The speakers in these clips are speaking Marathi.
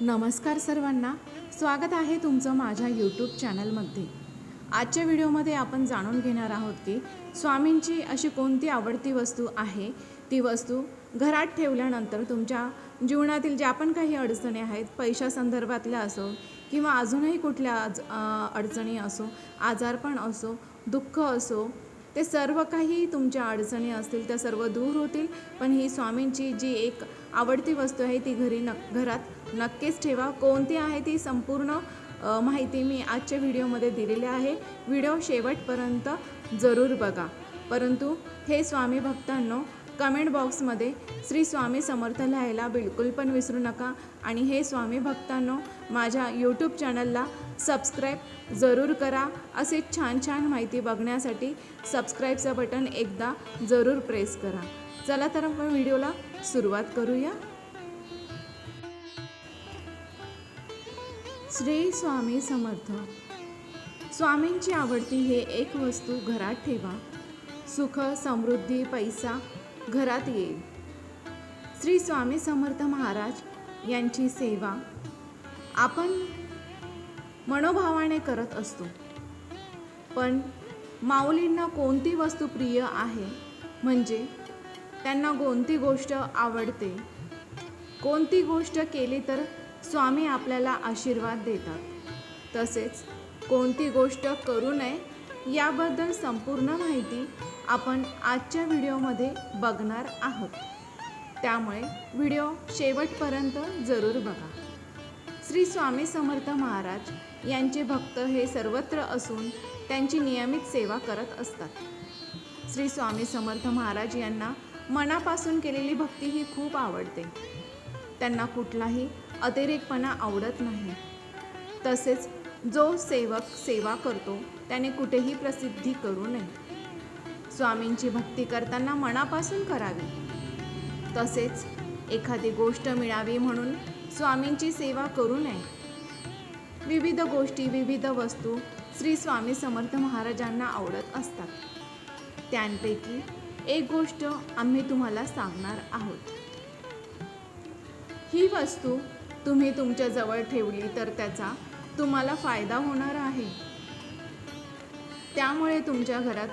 नमस्कार सर्वांना. स्वागत आहे तुमचं माझ्या यूट्यूब चॅनलमध्ये आजच्या व्हिडिओमध्ये आपण जाणून घेणार आहोत की स्वामींची अशी कोणती आवडती वस्तू आहे? ती वस्तू घरात ठेवल्यानंतर तुमच्या जीवनातील ज्या पण काही अडचणी आहेत पैशासंदर्भातल्या असो किंवा अजूनही कुठल्या आज अडचणी असो आजारपण असो दुःख असो ते सर्व काही तुमच्या अडचणी असतील त्या सर्व दूर होतील. पण ही स्वामींची जी एक आवडती वस्तू आहे ती घरी नक घरात नक्कीच ठेवा. कोणती आहे ती संपूर्ण माहिती मी आजच्या व्हिडिओमध्ये दिलेली आहे. व्हिडिओ शेवटपर्यंत जरूर बघा. परंतु हे स्वामी भक्तांनो कमेंट बॉक्समध्ये श्री स्वामी समर्थ लिहायला बिलकुल पण विसरू नका. आणि हे स्वामी भक्तांनो माझ्या यूट्यूब चॅनलला सबस्क्राईब जरूर करा. असे छान छान माहिती बघण्यासाठी सबस्क्राईबचं बटन एकदा जरूर प्रेस करा. चला तर आपण व्हिडिओला सुरुवात करूया. श्री स्वामी समर्थ. स्वामींची आवडती हे एक वस्तू घरात ठेवा. सुख समृद्धी पैसा घरात येईल. श्री स्वामी समर्थ महाराज यांची सेवा. आपण मनोभावाने करत असतो. पण माऊलींना कोणती वस्तू प्रिय आहे? म्हणजे त्यांना कोणती गोष्ट आवडते? कोणती गोष्ट केली तर स्वामी आपल्याला आशीर्वाद देतात? तसेच कोणती गोष्ट करू नये याबद्दल संपूर्ण माहिती आपण आजच्या व्हिडिओमध्ये बघणार आहोत. त्यामुळे व्हिडिओ शेवटपर्यंत जरूर बघा. श्री स्वामी समर्थ महाराज यांचे भक्त हे सर्वत्र असून त्यांची नियमित सेवा करत असतात. श्री स्वामी समर्थ महाराज यांना मनापासून केलेली भक्ती ही खूप आवडते. त्यांना कुठलाही अतिरेकपणा आवडत नाही. तसेच जो सेवक सेवा करतो त्याने कुठेही प्रसिद्धी करू नये. स्वामींची भक्ती करताना मनापासून करावी. तसेच एखादी गोष्ट मिळावी म्हणून स्वामींची सेवा करू नये. विविध गोष्टी विविध वस्तू श्री स्वामी समर्थ महाराजांना आवडत असतात. त्यांपैकी एक गोष्ट आम्ही तुम्हाला सांगणार आहोत. ही वस्तू तुम्ही तुमच्या जवळ ठेवली तर त्याचा तुम्हाला फायदा होणार आहे. त्यामुळे तुमच्या घरात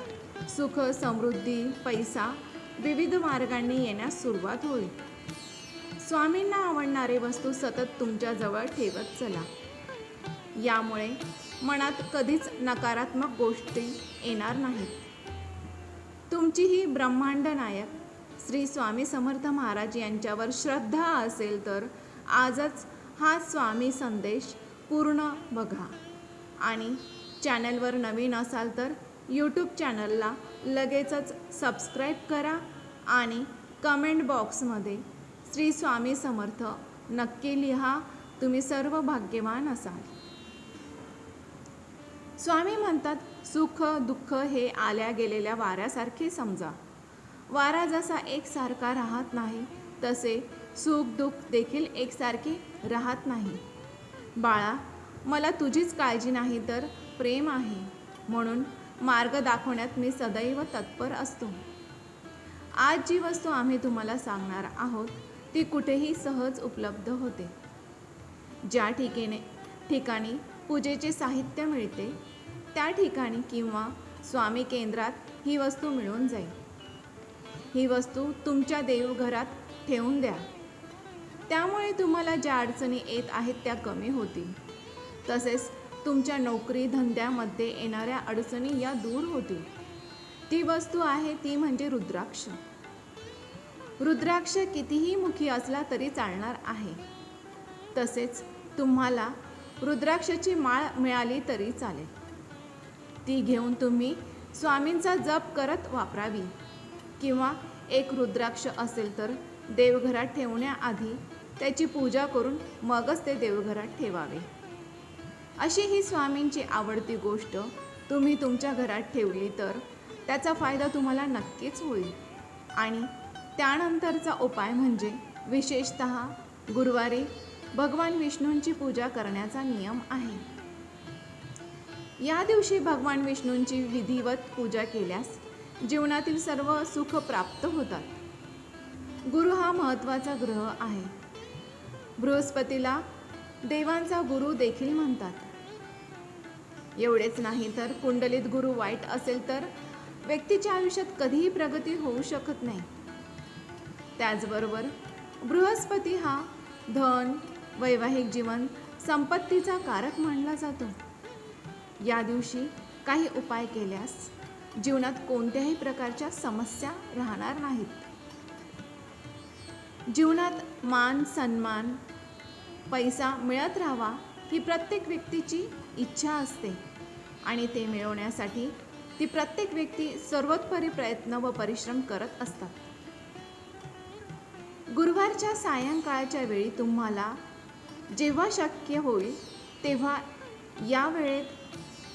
सुख समृद्धी पैसा विविध मार्गांनी येण्यास सुरुवात होईल. स्वामींना आवडणारे वस्तू सतत तुमच्याजवळ ठेवत चला. यामुळे मनात कधीच नकारात्मक गोष्टी येणार नाहीत. तुमची ही ब्रह्मांड नायक श्री स्वामी समर्थ महाराज यांच्यावर श्रद्धा असेल तर आजच हा स्वामी संदेश पूर्ण बघा. आणि चॅनलवर नवीन असाल तर यूट्यूब चॅनलला लगेचच सबस्क्राईब करा आणि कमेंट बॉक्समध्ये श्री स्वामी समर्थ नक्की लिहा तुम्ही सर्व भाग्यवान असाल. स्वामी म्हणतात सुख दुःख हे आल्या गेलेल्या वाऱ्यासारखे समजा. वारा जसा एकसारखा राहत नाही तसे सुख दुःख देखील एकसारखे राहत नाही. बाळा मला तुझीच काळजी नाही तर प्रेम आहे म्हणून मार्ग दाखवण्यात मी सदैव तत्पर असतो. आज जी वस्तू आम्ही तुम्हाला सांगणार आहोत ती कुठेही सहज उपलब्ध होते. ज्या ठिकाणी ठिकाणी पूजेचे साहित्य मिळते त्या ठिकाणी किंवा स्वामी केंद्रात ही वस्तू मिळून जाईल. ही वस्तू तुमच्या देवघरात ठेवून द्या. त्यामुळे तुम्हाला ज्या अडचणी येत आहेत त्या कमी होतील. तसेच तुमच्या नोकरी धंद्यामध्ये येणाऱ्या अडचणी या दूर होतील. ती वस्तू आहे ती म्हणजे रुद्राक्ष. रुद्राक्ष कितीही मुखी असला तरी चालणार आहे. तसेच तुम्हाला रुद्राक्षाची माळ मिळाली तरी चालेल. ती घेऊन तुम्ही स्वामींचा जप करत वापरावी. किंवा एक रुद्राक्ष असेल तर देवघरात ठेवण्याआधी त्याची पूजा करून मगच ते देवघरात ठेवावे. अशी ही स्वामींची आवडती गोष्ट तुम्ही तुमच्या घरात ठेवली तर त्याचा फायदा तुम्हाला नक्कीच होईल. आणि त्यानंतरचा उपाय म्हणजे विशेषत गुरुवारी भगवान विष्णूंची पूजा करण्याचा नियम आहे. या दिवशी भगवान विष्णूंची विधिवत पूजा केल्यास जीवनातील सर्व सुख प्राप्त होतात. गुरु हा महत्त्वाचा ग्रह आहे. बृहस्पतीला देवांचा गुरु देखील म्हणतात. एवढेच नाही तर कुंडलीत गुरु वाईट असेल तर व्यक्तीच्या आयुष्यात कधीही प्रगती होऊ शकत नाही. त्याचबरोबर बृहस्पती हा धन वैवाहिक जीवन संपत्तीचा कारक मानला जातो. या दिवशी काही उपाय केल्यास जीवनात कोणत्याही प्रकारच्या समस्या राहणार नाहीत. जीवनात मान सन्मान पैसा मिळत राहावा ही प्रत्येक व्यक्तीची इच्छा असते आणि ते मिळवण्यासाठी ती प्रत्येक व्यक्ती सर्वोत्परी प्रयत्न व परिश्रम करत असतात. गुरुवारच्या सायंकाळच्या वेळी तुम्हाला जेव्हा शक्य होईल तेव्हा या वेळेत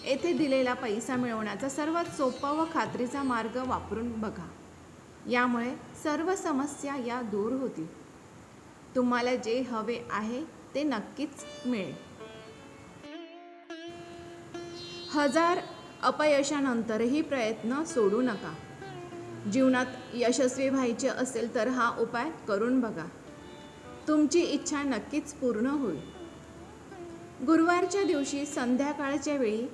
येथे दिलेला पैसा मिळवण्याचा सर्वात सोपा व खात्रीचा मार्ग वापरून बघा. यामुळे सर्व समस्या या दूर होतील. तुम्हाला जे हवे आहे ते नक्कीच मिळेल. हजार अपयशानंतरही प्रयत्न सोडू नका. जीवनात यशस्वी व्हायचे असेल तर हा उपाय करून बघा. तुमची इच्छा नक्कीच पूर्ण होईल. गुरुवारच्या दिवशी संध्याकाळच्या वेळी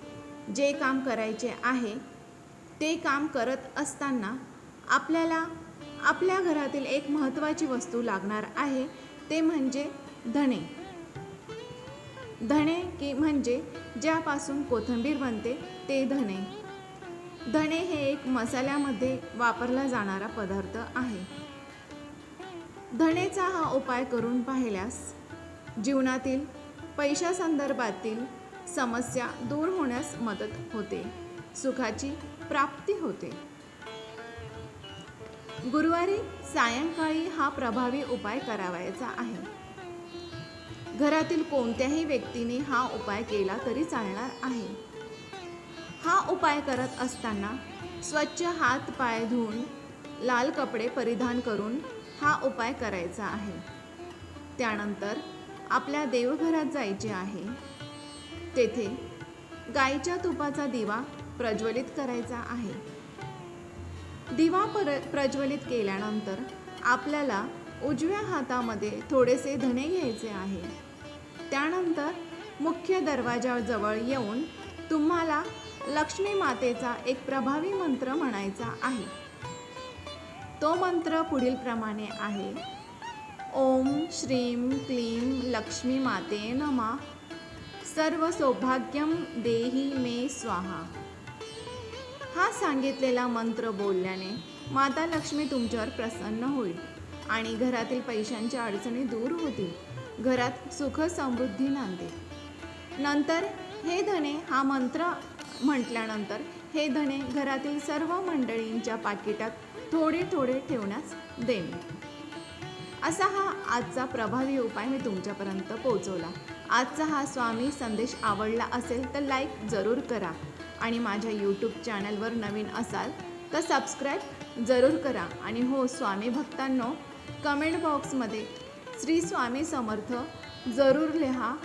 जे काम करायचे आहे ते काम करत असताना आपल्याला आपल्या घरातील एक महत्त्वाची वस्तू लागणार आहे ते म्हणजे धणे. धणे की म्हणजे ज्यापासून कोथिंबीर बनते ते धणे. धणे हे एक मसाल्यामध्ये वापरला जाणारा पदार्थ आहे. धणेचा हा उपाय करून पाहिल्यास जीवनातील पैशासंदर्भातील समस्या दूर होण्यास मदत होते. सुखाची प्राप्ती होते. गुरुवारी सायंकाळी हा प्रभावी उपाय करावायचा आहे. घरातील कोणत्याही व्यक्तीने हा उपाय केला तरी चालणार आहे. हा उपाय करत असताना स्वच्छ हात पाय धुवून लाल कपडे परिधान करून हा उपाय करायचा आहे. त्यानंतर आपल्या देवघरात जायचे आहे. तेथे गाईच्या तुपाचा दिवा प्रज्वलित करायचा आहे. दिवा पर प्रज्वलित केल्यानंतर आपल्याला उजव्या हातामध्ये थोडेसे धणे घ्यायचे आहे. त्यानंतर मुख्य दरवाजाजवळ येऊन तुम्हाला लक्ष्मी मातेचा एक प्रभावी मंत्र म्हणायचा आहे. तो मंत्र पुढील प्रमाणे आहे. ओम श्रीं क्लीं लक्ष्मी माते नमा. सर्व सौभाग्यम देही मे स्वाहा. हा सांगितलेला मंत्र बोलल्याने माता लक्ष्मी तुमच्यावर प्रसन्न होईल आणि घरातील पैशांच्या अडचणी दूर होतील. घरात सुख समृद्धी नांदेल. नंतर हे धने हा मंत्र म्हटल्यानंतर हे धने घरातील सर्व मंडळींच्या पाकिटात थोडे थोडे ठेवण्यास देणे. असा हा आजचा प्रभावी उपाय मी तुमच्यापर्यंत पोहोचवला. आजचा हा स्वामी संदेश आवडला असेल तर लाईक जरूर करा. आणि माझ्या यूट्यूब चॅनलवर नवीन असाल तर सबस्क्राईब जरूर करा. आणि हो स्वामी भक्तांनो कमेंट बॉक्समध्ये श्री स्वामी समर्थ जरूर लिहा.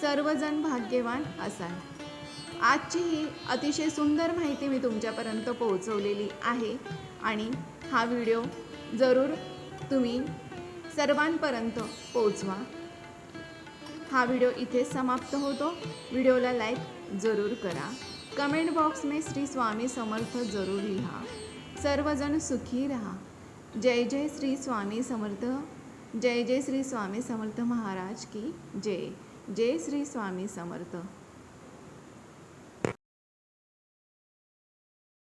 सर्वजण भाग्यवान असाल. आजची ही अतिशय सुंदर माहिती मी तुमच्यापर्यंत पोहोचवलेली आहे आणि हा व्हिडिओ जरूर तुम्ही सर्वांपर्यंत पोहोचवा. हा व्हिडिओ इथे समाप्त होतो. व्हिडिओला लाईक जरूर करा. कमेंट बॉक्स में श्री स्वामी समर्थ जरूर लिहा. सर्वजण सुखी रहा. जय जय श्री स्वामी समर्थ. जय जय श्री स्वामी समर्थ महाराज की जय. जय श्री स्वामी समर्थ.